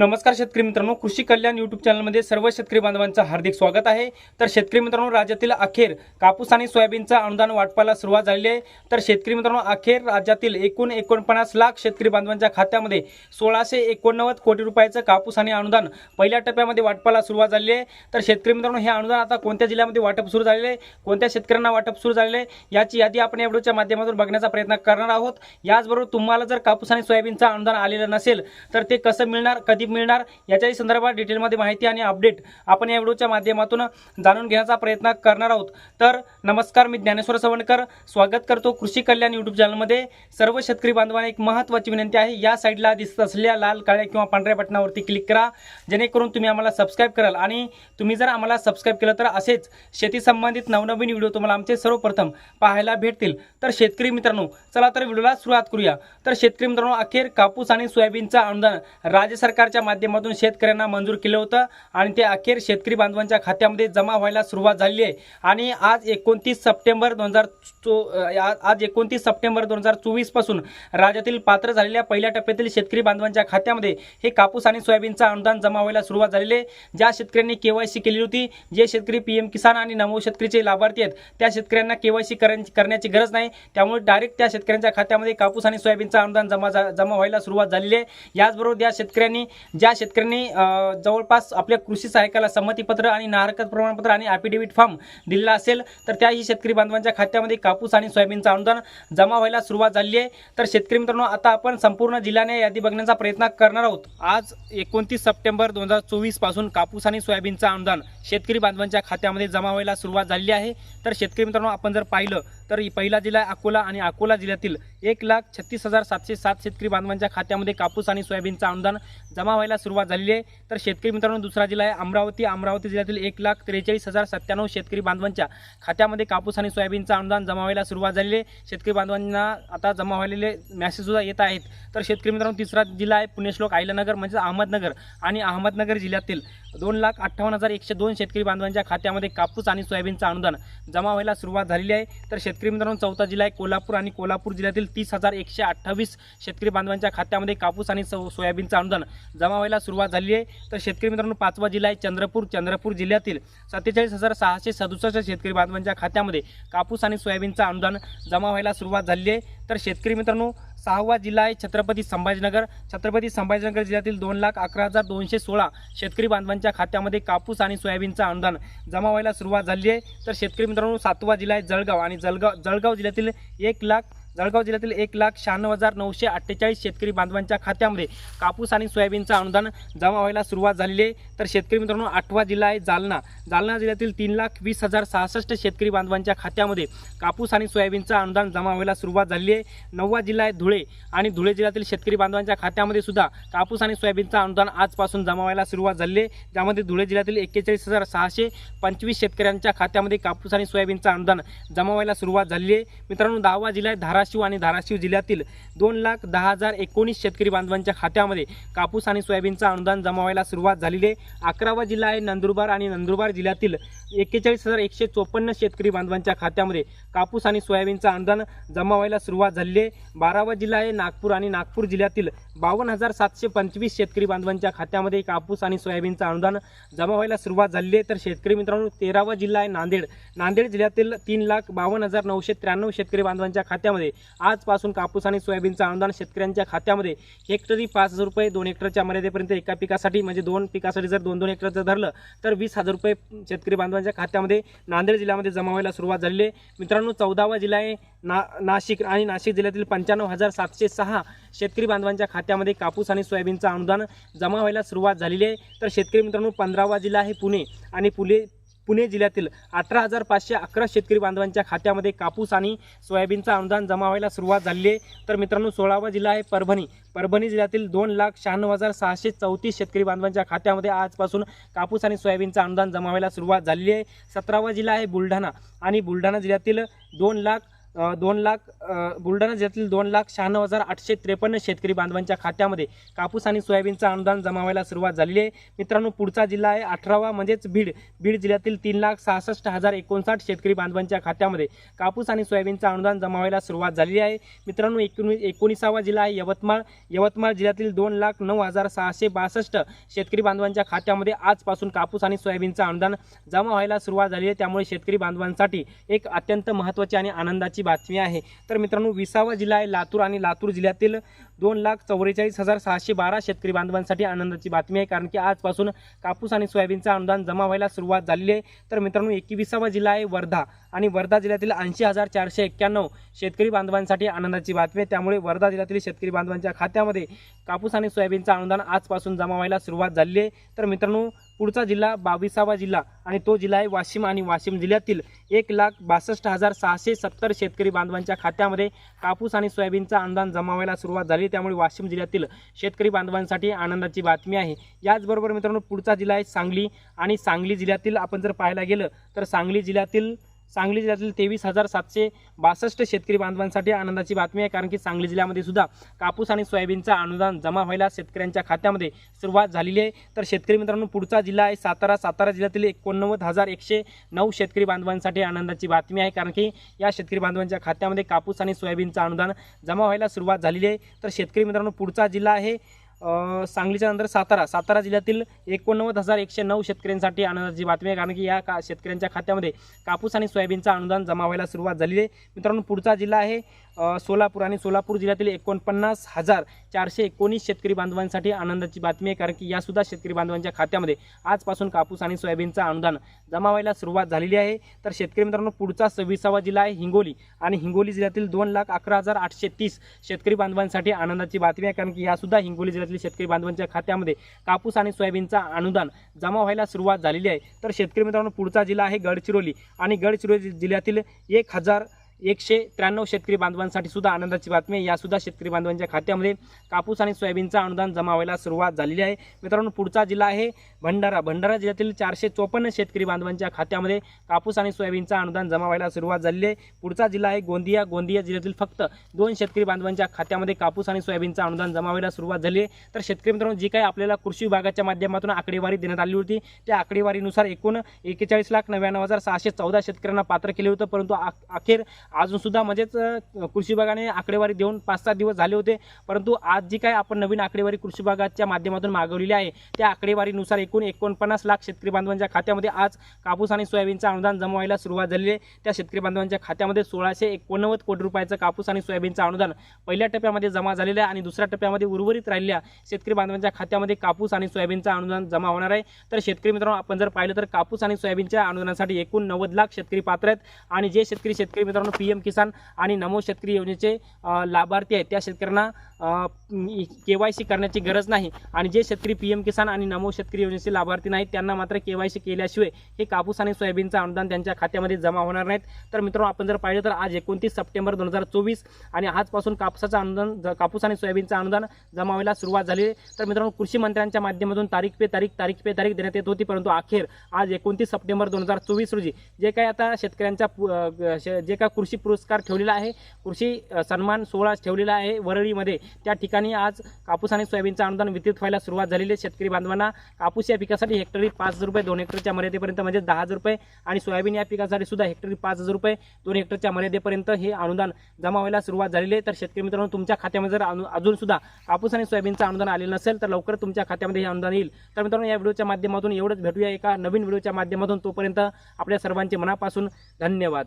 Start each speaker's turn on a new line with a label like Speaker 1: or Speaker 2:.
Speaker 1: नमस्कार शेतकरी मित्रांनो कृषी कल्याण युट्यूब चॅनलमध्ये सर्व शेतकरी बांधवांचं हार्दिक स्वागत आहे. तर शेतकरी मित्रांनो राज्यातील अखेर कापूस आणि सोयाबीनचं अनुदान वाटपाला सुरुवात झालेली आहे. तर शेतकरी मित्रांनो अखेर राज्यातील एकूण एकोणपन्नास लाख शेतकरी बांधवांच्या खात्यामध्ये सोळाशे एकोणनव्वद कोटी रुपयाचं कापूस आणि अनुदान पहिल्या टप्प्यामध्ये वाटपाला सुरुवात झालेली आहे. तर शेतकरी मित्रांनो हे अनुदान आता कोणत्या जिल्ह्यामध्ये वाटप सुरू झालेले आहे? कोणत्या शेतकऱ्यांना वाटप सुरू झालेले आहे? याची यादी आपण या व्हिडिओच्या माध्यमातून बघण्याचा प्रयत्न करणार आहोत. याचबरोबर तुम्हाला जर कापूस आणि सोयाबीनचं अनुदान आलेलं नसेल तर ते कसं मिळणार? कधी मिळणार? याच्याही संदर्भात डिटेलमध्ये माहिती आणि अपडेट आपण या व्हिडिओच्या माध्यमातून जाणून घेण्याचा प्रयत्न करणार आहोत. तर नमस्कार मी ज्ञानेश्वर सवणकर. स्वागत करतो कृषी कल्याण यूट्यूब चॅनलमध्ये सर्व शेतकरी बांधवांना एक महत्त्वाची विनंती आहे. या साईडला दिसत असलेल्या लाल काळ्या किंवा पांढऱ्या बटनावरती क्लिक करा. जेणेकरून तुम्ही आम्हाला सबस्क्राईब कराल. आणि तुम्ही जर आम्हाला सबस्क्राईब केलं तर असेच शेती संबंधित नवनवीन व्हिडिओ तुम्हाला आमचे सर्वप्रथम पाहायला भेटतील. तर शेतकरी मित्रांनो चला तर व्हिडिओला सुरुवात करूया. तर शेतकरी मित्रांनो अखेर कापूस आणि सोयाबीनचं अनुदान राज्य सरकारच्या माध्यमातून शेतकऱ्यांना मंजूर केलं होतं आणि ते अखेर शेतकरी बांधवांच्या खात्यामध्ये जमा व्हायला सुरुवात झाली आहे. आणि आज एकोणतीस सप्टेंबर दोन हजार चो आज एकोणतीस सप्टेंबर दोन हजार चोवीसपासून राज्यातील पात्र झालेल्या पहिल्या टप्प्यातील शेतकरी बांधवांच्या खात्यामध्ये हे कापूस आणि सोयाबीनचं अनुदान जमा व्हायला सुरुवात झालेली आहे. ज्या शेतकऱ्यांनी केवायसी केली होती जे शेतकरी पीएम किसान आणि नमो शेतकरीचे लाभार्थी आहेत त्या शेतकऱ्यांना केवायसी करण्याची गरज नाही. त्यामुळे डायरेक्ट त्या शेतकऱ्यांच्या खात्यामध्ये कापूस आणि सोयाबीनचं अनुदान जमा जमा व्हायला सुरुवात झालेली आहे. याचबरोबर त्या शेतकऱ्यांनी ज्या शेतकऱ्यांनी जवळपास आपल्या कृषी सहाय्यकाला संमतीपत्र आणि नाहरकत प्रमाणपत्र आणि ॲफिडेव्हिट फॉर्म दिलेला असेल तर त्याही शेतकरी बांधवांच्या खात्यामध्ये कापूस आणि सोयाबीनचं अनुदान जमा व्हायला सुरुवात झाली आहे. तर शेतकरी मित्रांनो आता आपण संपूर्ण जिल्ह्याने यादी बघण्याचा प्रयत्न करणार आहोत. आज एकोणतीस सप्टेंबर दोन हजार चोवीसपासून कापूस आणि सोयाबीनचं अनुदान शेतकरी बांधवांच्या खात्यामध्ये जमा व्हायला सुरुवात झालेली आहे. तर शेतकरी मित्रांनो आपण जर पाहिलं तर पहिला जिल्हा आहे अकोला आणि अकोला जिल्ह्यातील एक लाख छत्तीस हजार सातशे सात शेतकरी बांधवांच्या खात्यामध्ये कापूस आणि सोयाबीनचं अनुदान जमा व्हायला सुरुवात झालेली आहे. तर शेतकरी मित्रांनो दुसरा जिल्हा आहे अमरावती. अमरावती जिल्ह्यातील एक लाख त्रेचाळीस हजार सत्त्याण्णव शेतकरी बांधवांच्या खात्यामध्ये कापूस आणि सोयाबीनचं अनुदान जमा व्हायला सुरुवात झालेली आहे. शेतकरी बांधवांना आता जमा व्हायलेले मॅसेजसुद्धा येत आहेत. तर शेतकरी मित्रांनो तिसरा जिल्हा आहे पुणे श्लोक आयलनगर म्हणजे अहमदनगर आणि अहमदनगर जिल्ह्यातील दोन लाख अठ्ठावन्न हजार एकशे दोन शेतकरी बांधवांच्या खात्यामध्ये कापूस आणि सोयाबीनचं अनुदान जमा व्हायला सुरुवात झालेली आहे. तर शेतकरी मित्रांनो चौथा जिल्हा आहे कोल्हापूर आणि कोल्हापूर जिल्ह्यातील तीस हजार एकशे अठ्ठावीस शेतकरी बांधवांच्या खात्यामध्ये कापूस आणि सो सोयाबीनचं अनुदान जमा व्हायला सुरुवात झाली आहे. तर शेतकरी मित्रांनो पाचवा जिल्हा आहे चंद्रपूर. चंद्रपूर जिल्ह्यातील सत्तेचाळीस हजार सहाशे सदुसष्ट शेतकरी बांधवांच्या खात्यामध्ये कापूस आणि सोयाबीनचं अनुदान जमा व्हायला सुरुवात झाली आहे. तर शेतकरी मित्रांनो सहावा जिल्हा आहे छत्रपती संभाजीनगर. छत्रपती संभाजीनगर जिल्ह्यातील दोन लाख अकरा हजार दोनशे सोळा शेतकरी बांधवांच्या खात्यामध्ये कापूस आणि सोयाबीनचं अनुदान जमा व्हायला सुरुवात झाली आहे. तर शेतकरी मित्रांनो सातवा जिल्हा आहे जळगाव आणि जळगाव जळगाव जिल्ह्यातील एक लाख जळगाव जिल्ह्यातील एक लाख शहाण्णव हजार नऊशे अठ्ठेचाळीस शेतकरी बांधवांच्या खात्यामध्ये कापूस आणि सोयाबीनचं अनुदान जमा व्हायला सुरुवात झालेली आहे. तर शेतकरी मित्रांनो आठवा जिल्हा आहे जालना. जालना जिल्ह्यातील तीन लाख वीस हजार सहासष्ट शेतकरी बांधवांच्या खात्यामध्ये कापूस आणि सोयाबीनचं अनुदान जमा व्हायला सुरुवात झाली आहे. नववा जिल्हा आहे धुळे आणि धुळे जिल्ह्यातील शेतकरी बांधवांच्या खात्यामध्ये सुद्धा कापूस आणि सोयाबीनचं अनुदान आजपासून जमा व्हायला सुरुवात झाली आहे. ज्यामध्ये धुळे जिल्ह्यातील एक्केचाळीस हजार सहाशे पंचवीस शेतकऱ्यांच्या खात्यामध्ये कापूस आणि सोयाबीनचं अनुदान जमा व्हायला सुरुवात झाली आहे. मित्रांनो दहावा जिल्हा आहे धाराशिव आणि धाराशिव जिल्ह्यातील दोन लाख दहा हजार एकोणीस शेतकरी बांधवांच्या खात्यामध्ये कापूस आणि सोयाबीनचं अनुदान जमा व्हायला सुरुवात झालेली आहे. अकरावा जिल्हा आहे नंदुरबार आणि नंदुरबार जिल्ह्यातील एक्केचाळीस हजार एकशे चोपन्न शेतकरी बांधवांच्या खात्यामध्ये कापूस आणि सोयाबीनचं अनुदान जमा व्हायला सुरुवात झालेली आहे. बारावा जिल्हा आहे नागपूर आणि नागपूर जिल्ह्यातील बावन्न हजार सातशे पंचवीस शेतकरी बांधवांच्या खात्यामध्ये कापूस आणि सोयाबीनचं अनुदान जमा व्हायला सुरुवात झालेली आहे. तर शेतकरी मित्रांनो तेरावा जिल्हा आहे नांदेड. नांदेड जिल्ह्यातील तीन लाख बावन्न हजार नऊशे त्र्याण्णव शेतकरी बांधवांच्या खात्यामध्ये आजपासून कापूस आणि सोयाबीनचं अनुदान शेतकऱ्यांच्या खात्यामध्ये हेक्टरी पाच हजार रुपये दोन हेक्टरच्या मर्यादेपर्यंत एका पिकासाठी म्हणजे दोन पिकासाठी जर दोन दोन हेक्टरचं धरलं तर वीस हजार रुपये शेतकरी बांधवांच्या खात्यामध्ये नांदेड जिल्ह्यामध्ये जमा व्हायला सुरुवात झालेली आहे. मित्रांनो चौदावा जिल्हा आहे ना नाशिक आणि नाशिक जिल्ह्यातील पंच्याण्णव हजार सातशे सहा शेतकरी बांधवांच्या खात्यामध्ये कापूस आणि सोयाबीनचं अनुदान जमा व्हायला सुरुवात झालेली आहे. तर शेतकरी मित्रांनो पंधरावा जिल्हा आहे पुणे आणि पुणे पुणे जिल्ह्यातील अठरा हजार पाचशे अकरा शेतकरी बांधवांच्या खात्यामध्ये कापूस आणि सोयाबीनचं अनुदान जमा व्हायला सुरुवात झाली आहे. तर मित्रांनो सोळावा जिल्हा आहे परभणी. परभणी जिल्ह्यातील दोन लाख शहाण्णव हजार सहाशे चौतीस शेतकरी बांधवांच्या खात्यामध्ये आजपासून कापूस आणि सोयाबीनचं अनुदान जमा व्हायला सुरुवात झालेली आहे. सतरावा जिल्हा आहे बुलढाणा आणि बुलढाणा जिल्ह्यातील दोन लाख दोन लाख बुलढाणा जिल्ह्यातील दोन लाख शहाण्णव हजार आठशे त्रेपन्न शेतकरी बांधवांच्या खात्यामध्ये कापूस आणि सोयाबीनचं अनुदान जमा व्हायला सुरुवात झालेली आहे. मित्रांनो पुढचा जिल्हा आहे अठरावा म्हणजेच बीड. बीड जिल्ह्यातील तीन लाख सहासष्ट हजार एकोणसाठ शेतकरी बांधवांच्या खात्यामध्ये कापूस आणि सोयाबीनचं अनुदान जमा व्हायला सुरुवात झालेली आहे. मित्रांनो एकोणीस एकोणीसावा जिल्हा आहे यवतमाळ. यवतमाळ जिल्ह्यातील दोन लाख नऊ हजार सहाशे बासष्ट शेतकरी बांधवांच्या खात्यामध्ये आजपासून कापूस आणि सोयाबीनचं अनुदान जमा व्हायला सुरुवात झाली आहे. त्यामुळे शेतकरी बांधवांसाठी एक अत्यंत महत्त्वाची आणि आनंदाची बातमी आहे. तर मित्रांनो विसावा जिल्हा आहे लातूर आणि लातूर जिल्ह्यातील दोन लाख चौवेचाळीस हजार सहाशे बारा शेतकरी बांधवांसाठी आनंदाची बातमी आहे. कारण की आजपासून कापूस आणि सोयाबीनचं अनुदान जमा व्हायला सुरुवात झालेली आहे. तर मित्रांनो एकविसावा जिल्हा आहे वर्धा आणि वर्धा जिल्ह्यातील ऐंशी हजार चारशे एक्क्याण्णव शेतकरी बांधवांसाठी आनंदाची बातमी आहे. त्यामुळे वर्धा जिल्ह्यातील शेतकरी बांधवांच्या खात्यामध्ये कापूस आणि सोयाबीनचं अनुदान आजपासून जमा व्हायला सुरुवात झालेली आहे. तर मित्रांनो पुढचा जिल्हा बावीसावा जिल्हा आणि तो जिल्हा आहे वाशिम आणि वाशिम जिल्ह्यातील एक लाख बासष्ट हजार सहाशे सत्तर शेतकरी बांधवांच्या खात्यामध्ये कापूस आणि सोयाबीनचा अनुदान जमा व्हायला सुरुवात झाली. त्यामुळे वाशिम जिल्ह्यातील शेतकरी बांधवांसाठी आनंदाची बातमी आहे. याचबरोबर मित्रांनो पुढचा जिल्हा आहे सांगली आणि सांगली जिल्ह्यातील आपण जर पाहायला गेलं तर सांगली जिल्ह्यातील सांगली जिल्ह्यातील तेवीस हजार सातशे बासष्ट शेतकरी बांधवांसाठी आनंदाची बातमी आहे. कारण की सांगली जिल्ह्यामध्ये सुद्धा कापूस आणि सोयाबीनचं अनुदान जमा व्हायला शेतकऱ्यांच्या खात्यामध्ये सुरुवात झालेली आहे. तर शेतकरी मित्रांनो पुढचा जिल्हा आहे सातारा. सातारा जिल्ह्यातील एकोणनव्वद हजार एकशे नऊ शेतकरी बांधवांसाठी आनंदाची बातमी आहे. कारण की या शेतकरी बांधवांच्या खात्यामध्ये कापूस आणि सोयाबीनचं अनुदान जमा व्हायला सुरुवात झालेली आहे. तर शेतकरी मित्रांनो पुढचा जिल्हा आहे सांगलीच्या नंतर सातारा. सातारा जिल्ह्यातील एकोणनव्वद हजार एकशे नऊ शेतकऱ्यांसाठी आनंदाची बातमी आहे कारण की या का शेतकऱ्यांच्या खात्यामध्ये कापूस आणि सोयाबीनचा अनुदान जमा व्हायला सुरुवात झालेली आहे. मित्रांनो पुढचा जिल्हा आहे सोलापूर आणि सोलापूर जिल्ह्यातील एकोणपन्नास हजार चारशे एकोणीस शेतकरी बांधवांसाठी आनंदाची बातमी आहे कारण की यासुद्धा शेतकरी बांधवांच्या खात्यामध्ये आजपासून कापूस आणि सोयाबीनचं अनुदान जमा व्हायला सुरुवात झालेली आहे. तर शेतकरी मित्रांनो पुढचा सव्वीसावा जिल्हा आहे हिंगोली आणि हिंगोली जिल्ह्यातील दोन लाख अकरा हजार आठशे तीस शेतकरी बांधवांसाठी आनंदाची बातमी आहे कारण की यासुद्धा हिंगोली जिल्ह्यातील शेतकरी बांधवांच्या खात्यामध्ये कापूस आणि सोयाबीनचं अनुदान जमा व्हायला सुरुवात झालेली आहे. तर शेतकरी मित्रांनो पुढचा जिल्हा आहे गडचिरोली आणि गडचिरोली जिल्ह्यातील एक हजार एकशे त्र्याण्णव शेतकरी बांधवांसाठी सुद्धा आनंदाची बातमी आहे. यासुद्धा शेतकरी बांधवांच्या खात्यामध्ये कापूस आणि सोयाबीनचं अनुदान जमा व्हायला सुरुवात झालेली आहे. मित्रांनो पुढचा जिल्हा आहे भंडारा. भंडारा जिल्ह्यातील चारशे चोपन्न शेतकरी बांधवांच्या खात्यामध्ये कापूस आणि सोयाबीनचं अनुदान जमा व्हायला सुरुवात झालेली आहे. पुढचा जिल्हा आहे गोंदिया. गोंदिया जिल्ह्यातील फक्त दोन शेतकरी बांधवांच्या खात्यामध्ये कापूस आणि सोयाबीनचं अनुदान जमा व्हायला सुरुवात झाली आहे. तर शेतकरी मित्रांनो जी काही आपल्याला कृषी विभागाच्या माध्यमातून आकडेवारी देण्यात आली होती त्या आकडेवारीनुसार एकूण एकेचाळीस लाख नव्याण्णव हजार सहाशे चौदा शेतकऱ्यांना पात्र केले होतं. परंतु आ- अखेर अजून सुद्धा म्हणजेच कृषी विभागाने आकडेवारी देऊन पाच सात दिवस झाले होते. परंतु आज जी काय आपण नवीन आकडेवारी कृषी विभागाच्या माध्यमातून मागवलेली आहे त्या आकडेवारीनुसार एकूण एकोणपन्नास लाख शेतकरी बांधवांच्या खात्यामध्ये आज कापूस आणि सोयाबीनचं अनुदान जमा व्हायला सुरुवात झालेली आहे. त्या शेतकरी बांधवांच्या खात्यामध्ये सोळाशे एकोणनव्वद कोटी रुपयाचं कापूस आणि सोयाबीनचं अनुदान पहिल्या टप्प्यामध्ये जमा झालेलं आहे आणि दुसऱ्या टप्प्यामध्ये उर्वरित राहिलेल्या शेतकरी बांधवांच्या खात्यामध्ये कापूस आणि सोयाबीनचं अनुदान जमा होणार आहे. तर शेतकरी मित्रांनो आपण जर पाहिलं तर कापूस आणि सोयाबीनच्या अनुदानासाठी एकूण नव्वद लाख शेतकरी पात्र आहेत. आणि जे शेतकरी शेतकरी मित्रांनो पी एम किसान आणि नमो शेतकरी योजनेचे लाभार्थी आहेत. त्या शेतकऱ्यांना के वाय सी करण्याची गरज नाही. आणि जे शेतकरी पी एम किसान आणि नमो शेतकरी योजनेचे लाभार्थी नाहीत त्यांना मात्र के वाय सी केल्याशिवाय हे कापूस आणि सोयाबीनचं अनुदान त्यांच्या खात्यामध्ये जमा होणार नाहीत. तर मित्रांनो आपण जर पाहिलं तर आज एकोणतीस सप्टेंबर दोन हजार चोवीस आणि आजपासून कापसाचं अनुदान कापूस आणि सोयाबीनचं अनुदान जमा व्हायला सुरुवात झाली तर मित्रांनो कृषी मंत्र्यांच्या माध्यमातून तारीख पे तारीख तारीख पे तारीख देण्यात येत होती परंतु अखेर आज एकोणतीस सप्टेंबर दोन हजार चोवीस रोजी जे काय आता शेतकऱ्यांच्या पु- जे काय कृषी पुरस्कार ठेवलेला आहे कृषी सन्मान सोहळा ठेवलेला आहे वरळीमध्ये त्या ठिकाणी आज कापूस आणि सोयाबीनचं अनुदान वितरित व्हायला सुरुवात झालेली आहे. शेतकरी बांधवांना कापूस या पिकासाठी हेक्टरी पाच हजार रुपये दोन हेक्टरच्या मर्यादेपर्यंत म्हणजे दहा हजार रुपये आणि सोयाबीन या पिकासाठी सुद्धा हेक्टरी पाच हजार रुपये दोन हेक्टरच्या मर्यादेपर्यंत हे अनुदान जमा व्हायला सुरुवात झालेली आहे. तर शेतकरी मित्रांनो तुमच्या खात्यामध्ये जर अनु- अजून सुद्धा कापूस आणि सोयाबीनचं अनुदान आलेलं नसेल तर लवकर तुमच्या खात्यामध्ये हे अनुदान येईल. तर मित्रांनो या व्हिडिओच्या माध्यमातून एवढंच भेटूया एका नवीन व्हिडिओच्या माध्यमातून. तोपर्यंत आपल्या सर्वांचे मनापासून धन्यवाद.